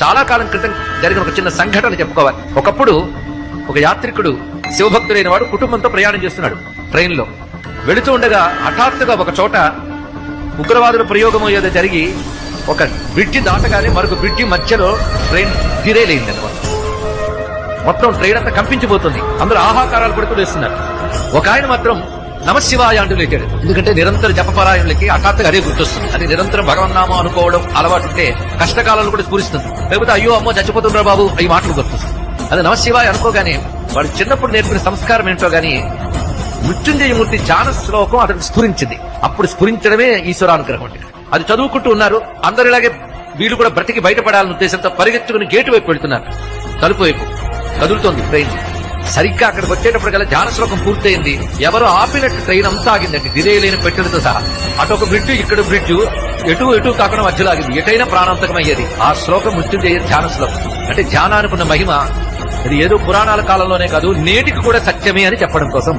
చాలా కాలం క్రితం జరిగిన ఒక చిన్న సంఘటన చెప్పుకోవాలి. ఒకప్పుడు ఒక యాత్రికుడు శివభక్తుడైన వాడు కుటుంబంతో ప్రయాణం చేస్తున్నాడు ట్రైన్లో వెళుతూ ఉండగా హఠాత్తుగా ఒక చోట ఉగ్రవాదుల ప్రయోగం ఏదో జరిగి ఒక బ్రిడ్జి దాటగానే మరొక బ్రిడ్జి మధ్యలో ట్రైన్ దిరేలైంది అనమాట మొత్తం ట్రైన్ అంతా కంపించిపోతుంది. అందరూ ఆహాకారాలు పడుతూ వేస్తున్నారు ఒక ఆయన మాత్రం నమశివాయ అంటూ లేచాడు. ఎందుకంటే నిరంతర జపపరాయణులకి హఠాత్తుగా అదే గుర్తొస్తుంది. అది నిరంతరం భగవన్నామం అనుకోవడం అలవాటు ఉంటే కష్టకాలను కూడా స్ఫూరిస్తుంది. లేకపోతే అయ్యో అమ్మో చచ్చిపోతున్నారు బాబు ఈ మాటలు గుర్తొస్తుంది అది నమశివాయ అనుకోగానే వాడు చిన్నప్పుడు నేర్పిన సంస్కారం ఏంటో గాని మృత్యుంజయమూర్తి ధ్యాన శ్లోకం అతనికి స్ఫురించింది. అప్పుడు స్ఫురించడమే ఈశ్వరానుగ్రహం అంటే. అది చదువుకుంటూ ఉన్నారు. అందరిలాగే వీళ్ళు కూడా బ్రతికి బయటపడాలనే ఉద్దేశంతో పరిగెత్తుకుని గేటు వైపు వెళ్తున్నారు. తలుపు వైపు. కదులుతోంది ట్రైన్ సరిగ్గా అక్కడికి వచ్చేటప్పుడు గల శ్లోకం పూర్తయింది. ఎవరో ఆపినట్టు ట్రైన్ అంతా ఆగిందండి. దిరే లేని పెట్టెలతో సహా. అటు ఒక బ్రిడ్జ్ ఇక్కడ బ్రిడ్జ్ ఎటు ఎటు కాకుండా మధ్యలో ఆగింది. ఎటైనా ప్రాణాంతకం అయ్యేది ఆ శ్లోకం మృత్యుంజయ ధ్యాన శ్లోకం. అంటే ధ్యానానుకున్న మహిమ. అది ఏదో పురాణాల కాలంలోనే కాదు నేటికి కూడా సత్యమే అని చెప్పడం కోసం.